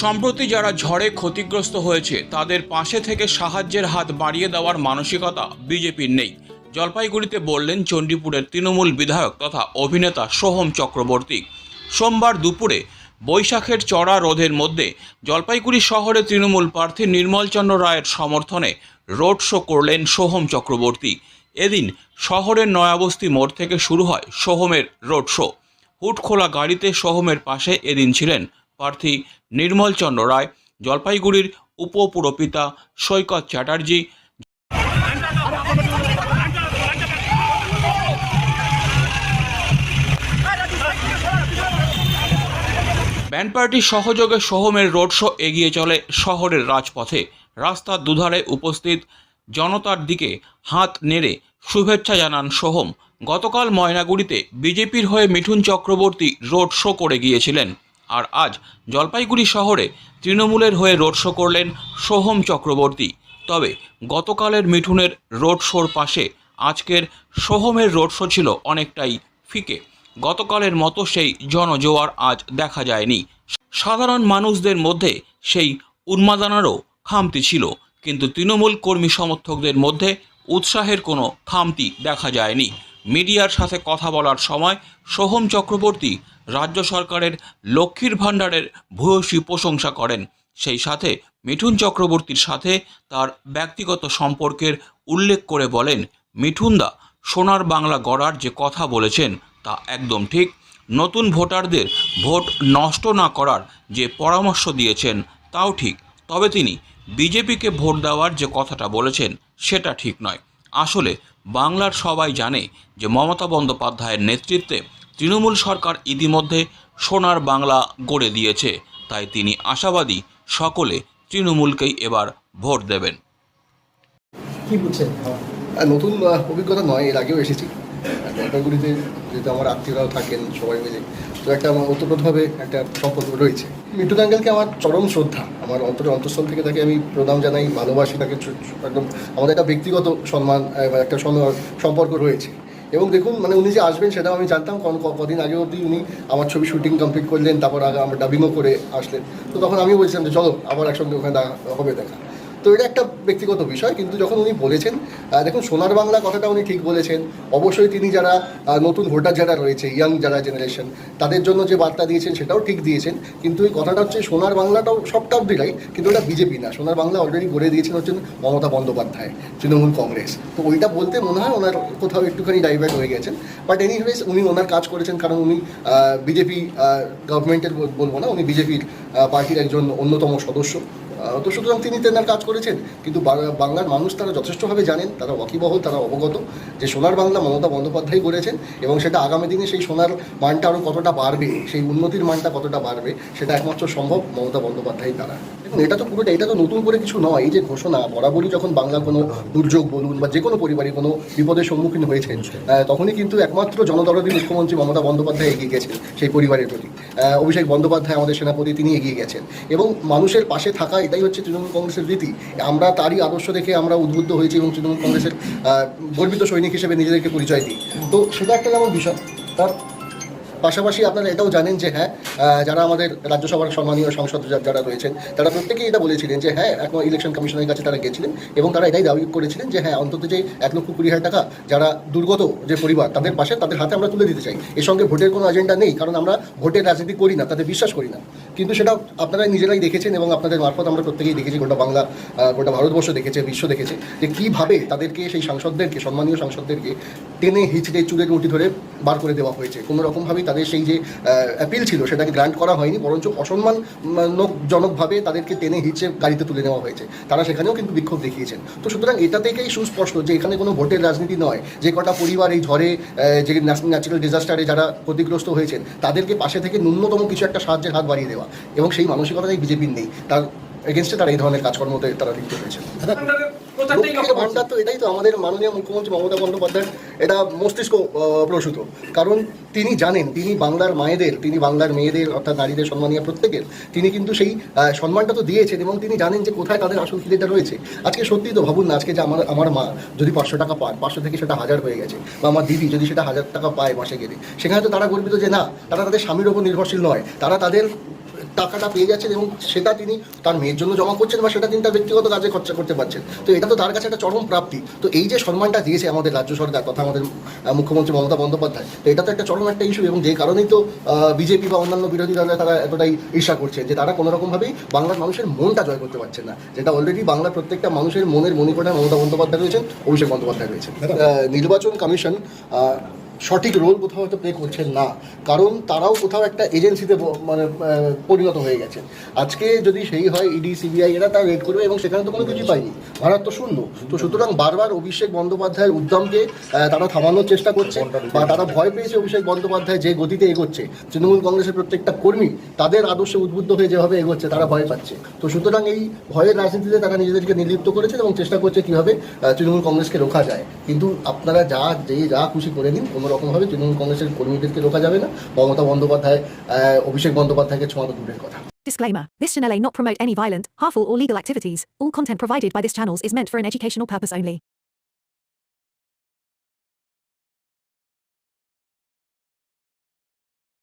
সম্প্রতি যারা ঝড়ে ক্ষতিগ্রস্ত হয়েছে, তাদের পাশে থেকে সাহায্যের হাত বাড়িয়ে দেওয়ার মানসিকতা বিজেপির নেই। জলপাইগুড়িতে বললেন চণ্ডীপুরের তৃণমূল বিধায়ক তথা অভিনেতা সোহম চক্রবর্তী। সোমবার দুপুরে বৈশাখের চড়া রোধের মধ্যে জলপাইগুড়ি শহরে তৃণমূল প্রার্থী নির্মলচন্দ্র রায়ের সমর্থনে রোড শো করলেন সোহম চক্রবর্তী। এদিন শহরের নয়াবস্তি মোড় থেকে শুরু হয় সোহমের রোড শো। হুট খোলা গাড়িতে সোহমের পাশে এদিন ছিলেন প্রার্থী নির্মল চন্দ্র রায়, জলপাইগুড়ির উপপুরপিতা সৈকত চ্যাটার্জি। ব্যান্ড পার্টির সহযোগে সোহমের রোড শো এগিয়ে চলে শহরের রাজপথে। রাস্তার দুধারে উপস্থিত জনতার দিকে হাত নেড়ে শুভেচ্ছা জানান সোহম। গতকাল ময়নাগুড়িতে বিজেপির হয়ে মিঠুন চক্রবর্তী রোড শো করে গিয়েছিলেন। আর আজ জলপাইগুড়ি শহরে তৃণমূলের হয়ে রোড শো করলেন সোহম চক্রবর্তী। তবে গতকালের মিঠুনের রোড শোর পাশে আজকের সোহমের রোড শো ছিল অনেকটাই ফিকে। গতকালের মতো সেই জনজোয়ার আজ দেখা যায়নি। সাধারণ মানুষদের মধ্যে সেই উন্মাদনারও খামতি ছিল, কিন্তু তৃণমূল কর্মী সমর্থকদের মধ্যে উৎসাহের কোনো খামতি দেখা যায়নি। মিডিয়ার সাথে কথা বলার সময় সোহম চক্রবর্তী রাজ্য সরকারের লক্ষ্মীর ভাণ্ডারের ভূয়সী প্রশংসা করেন। সেই সাথে মিঠুন চক্রবর্তীর সাথে তার ব্যক্তিগত সম্পর্কের উল্লেখ করে বলেন, মিঠুনদা, সোনার বাংলা গড়ার যে কথা বলেছেন তা একদম ঠিক। নতুন ভোটারদের ভোট নষ্ট না করার যে পরামর্শ দিয়েছেন তাও ঠিক। তবে তিনি বিজেপিকে ভোট দেওয়ার যে কথাটা বলেছেন সেটা ঠিক নয়। আসলে বাংলার সবাই জানে যে মমতা বন্দ্যোপাধ্যায়ের নেতৃত্বে তৃণমূল সরকার ইতিমধ্যে সোনার বাংলা গড়ে দিয়েছে। তাই তিনি আশাবাদী সকলে তৃণমূলকেই এবার ভোট দেবেন। কি বুঝছেন? আর নতুন অভিজ্ঞতা নয় এর আগেও এসেছি। জলপাইগুড়িতে যেহেতু আমার আত্মীয়রাও থাকেন সবাই মিলে তো একটা আমার ওতপ্রোতভাবে একটা সম্পর্ক রয়েছে। মিঠুন আঙ্কেলকে আমার চরম শ্রদ্ধা। আমার অন্তরে অন্তঃস্থল থেকে তাকে আমি প্রণাম জানাই ভালোবাসি তাকে একদম আমাদের একটা ব্যক্তিগত সম্মান একটা সম্পর্ক রয়েছে। এবং দেখুন মানে উনি যে আসবেন সেটাও আমি জানতাম, কারণ কদিন আগে অবধি উনি আমার ছবি শুটিং কমপ্লিট করলেন, তারপর আগে আমার ডাবিংও করে আসলেন। তো তখন আমি বলছিলাম যে, চলো, আবার একসঙ্গে ওখানে দেখা হবে, দেখা। তো এটা একটা ব্যক্তিগত বিষয়, কিন্তু যখন উনি বলেছেন দেখুন, সোনার বাংলা কথাটা উনি ঠিক বলেছেন, অবশ্যই তিনি যারা নতুন ভোটার যারা রয়েছে ইয়াং যারা জেনারেশন তাদের জন্য যে বার্তা দিয়েছেন সেটাও ঠিক দিয়েছেন, কিন্তু এই কথাটা হচ্ছে সোনার বাংলাটাও সবটা অব্দি রাইট কিন্তু ওটা বিজেপি না, সোনার বাংলা অলরেডি গড়ে দিয়েছেন হচ্ছেন মমতা বন্দ্যোপাধ্যায়, তৃণমূল কংগ্রেস। তো ওইটা বলতে মনে হয় ওনার কোথাও একটুখানি ডাইভার্ট হয়ে গেছেন বাট এনিওয়েজ উনি ওনার কাজ করেছেন, কারণ উনি বিজেপি গভর্নমেন্টের বলব না, উনি বিজেপির পার্টির একজন অন্যতম সদস্য। তো সুতরাং তিনি তেনার কাজ করেছেন। কিন্তু বাংলার মানুষ তারা যথেষ্টভাবে জানেন, তারা ওয়াকিবহল তারা অবগত যে সোনার বাংলা মমতা বন্দ্যোপাধ্যায় করেছেন এবং সেটা আগামী দিনে সেই সোনার মানটা আরও কতটা বাড়বে, সেই উন্নতির মানটা কতটা বাড়বে, সেটা একমাত্র সম্ভব মমতা বন্দ্যোপাধ্যায় দ্বারা। দেখুন, এটা তো পুরোটা, এটা তো নতুন করে কিছু নয়। এই যে ঘোষণা, বরাবরই যখন বাংলা কোনো দুর্যোগ বলুন বা যে কোনো পরিবারে কোনো বিপদের সম্মুখীন হয়েছেন তখনই কিন্তু একমাত্র জনদরদী মুখ্যমন্ত্রী মমতা বন্দ্যোপাধ্যায় এগিয়ে গেছেন সেই পরিবারের প্রতি। অভিষেক বন্দ্যোপাধ্যায় আমাদের সেনাপতি, তিনি এগিয়ে গেছেন। এবং মানুষের পাশে থাকা এটাই হচ্ছে তৃণমূল কংগ্রেসের রীতি। আমরা তারই আদর্শ দেখে আমরা উদ্বুদ্ধ হয়েছি এবং তৃণমূল কংগ্রেসের গর্বিত সৈনিক হিসেবে নিজেদেরকে পরিচয় দিই। তো সেটা একটা যেমন বিষয়। তার পাশাপাশি আপনারা এটাও জানেন যে হ্যাঁ যারা আমাদের রাজ্যসভার সম্মানীয় সংসদ যারা রয়েছেন, তারা প্রত্যেকেই এটা বলেছিলেন যে হ্যাঁ এখন ইলেকশন কমিশনের কাছে তারা গেছিলেন এবং তারা এটাই দাবি করেছিলেন যে হ্যাঁ অন্তত যে এক লক্ষ কুড়ি হাজার টাকা যারা দুর্গত যে পরিবার, তাদের পাশে, তাদের হাতে আমরা তুলে দিতে চাই। এর সঙ্গে ভোটের কোনো এজেন্ডা নেই, কারণ আমরা ভোটের রাজনীতি করি না, তাদের বিশ্বাস করি না। কিন্তু সেটা আপনারা নিজেরাই দেখেছেন এবং আপনাদের মারফত আমরা প্রত্যেকেই দেখেছি, গোটা বাংলা গোটা ভারতবর্ষ দেখেছে, বিশ্ব দেখেছে যে কীভাবে তাদেরকে সেই সাংসদদেরকে, সম্মানীয় সাংসদদেরকে টেনে হিচড়ে চুলের মুঠি ধরে বার করে দেওয়া হয়েছে। কোনো রকমভাবেই তাদের সেই যে অ্যাপিল ছিল সেটাকে গ্রান্ট করা হয়নি, বরঞ্চ অসম্মানজনকভাবে তাদেরকে টেনে হিচড়ে গাড়িতে তুলে নেওয়া হয়েছে। তারা সেখানেও কিন্তু বিক্ষোভ দেখিয়েছেন। তো সুতরাং এটা থেকেই সুস্পষ্ট যে এখানে কোনো ভোটের রাজনীতি নয়। যে কটা পরিবার এই ঝড়ে যে ন্যাচারাল ডিজাস্টারে যারা ক্ষতিগ্রস্ত হয়েছেন, তাদেরকে পাশে থেকে ন্যূনতম কিছু একটা সাহায্যের হাত বাড়িয়ে দেওয়া। এবং সেই মানসিকতাই বিজেপির নেই। তার এগেনস্টে তারা এই ধরনের কাজকর্মতে তারা লিপ্ত হয়েছে ভান্ডার তো এটাই তো আমাদের মাননীয় মুখ্যমন্ত্রী মমতা বন্দ্যোপাধ্যায় এটা মস্তিষ্ক প্রসূত। কারণ তিনি জানেন তিনি বাংলার মায়েদের তিনি বাংলার মেয়েদের অর্থাৎ নারীদের সম্মানীয় প্রত্যেকের তিনি কিন্তু সেই সম্মানটা তো দিয়েছেন এবং তিনি জানেন যে কোথায় তাদের আসল খিদেটা রয়েছে। আজকে সত্যি তো ভাবুন না আজকে যে আমার আমার মা যদি পাঁচশো টাকা পান পাঁচশো থেকে সেটা হাজার হয়ে গেছে বা আমার দিদি যদি সেটা হাজার টাকা পায় মাসে গেলে সেখানে তো তারা গর্বিত যে না তারা তাদের স্বামীর ওপর নির্ভরশীল নয় তারা তাদের টাকাটা পেয়ে যাচ্ছেন এবং সেটা তিনি তার মেয়ের জন্য জমা করছেন বা সেটা তিনি তার ব্যক্তিগত কাজে খরচা করতে পারছেন। তো এটা তো তার কাছে একটা চরম প্রাপ্তি। তো এই যে সম্মানটা দিয়েছে আমাদের রাজ্য সরকার তথা আমাদের মুখ্যমন্ত্রী মমতা বন্দ্যোপাধ্যায় তো এটা তো একটা চরম একটা ইস্যু এবং যে কারণেই তো বিজেপি বা অন্যান্য বিরোধী দলেরা তারা এতটাই ঈর্ষা করছে যে তারা কোনো রকমভাবেই বাংলার মানুষের মনটা জয় করতে পারছে না। যেটা অলরেডি বাংলার প্রত্যেকটা মানুষের মনের মণিকোঠায় মমতা বন্দ্যোপাধ্যায় রয়েছেন অভিষেক বন্দ্যোপাধ্যায় রয়েছেন। নির্বাচন কমিশন সঠিক রোল কোথাও হয়তো প্লে করছেন না। কারণ তারাও কোথাও একটা এজেন্সিতে মানে পরিণত হয়ে গেছে। আজকে যদি সেই হয় ইডি সিবিআই এরা তারা রেড করবে এবং সেখানে তো কোনো কিছুই পাইনি ভারত তো শূন্য। তো সুতরাং বারবার অভিষেক বন্দ্যোপাধ্যায়ের উদ্যমকে তারা থামানোর চেষ্টা করছে বা তারা ভয় পেয়েছে অভিষেক বন্দ্যোপাধ্যায় যে গতিতে এগোচ্ছে। তৃণমূল কংগ্রেসের প্রত্যেকটা কর্মী তাদের আদর্শে উদ্বুদ্ধ হয়ে যেভাবে এগোচ্ছে, তারা ভয় পাচ্ছে। তো সুতরাং এই ভয়ের রাজনীতিতে তারা নিজেদেরকে নির্লিপ্ত করেছে এবং চেষ্টা করছে কীভাবে তৃণমূল কংগ্রেসকে রোখা যায়। কিন্তু আপনারা যা, যে যা খুশি করে নিন কোনো রকমভাবে তৃণমূল কংগ্রেসের কর্মীদেরকে রোকা যাবে না মমতা বন্দ্যোপাধ্যায় অভিষেক বন্দ্যোপাধ্যায়কে ছোঁয়া দূরের কথা Disclaimer This channel may not promote any violent, harmful, or legal activities. All content provided by this channel is meant for an educational purpose only.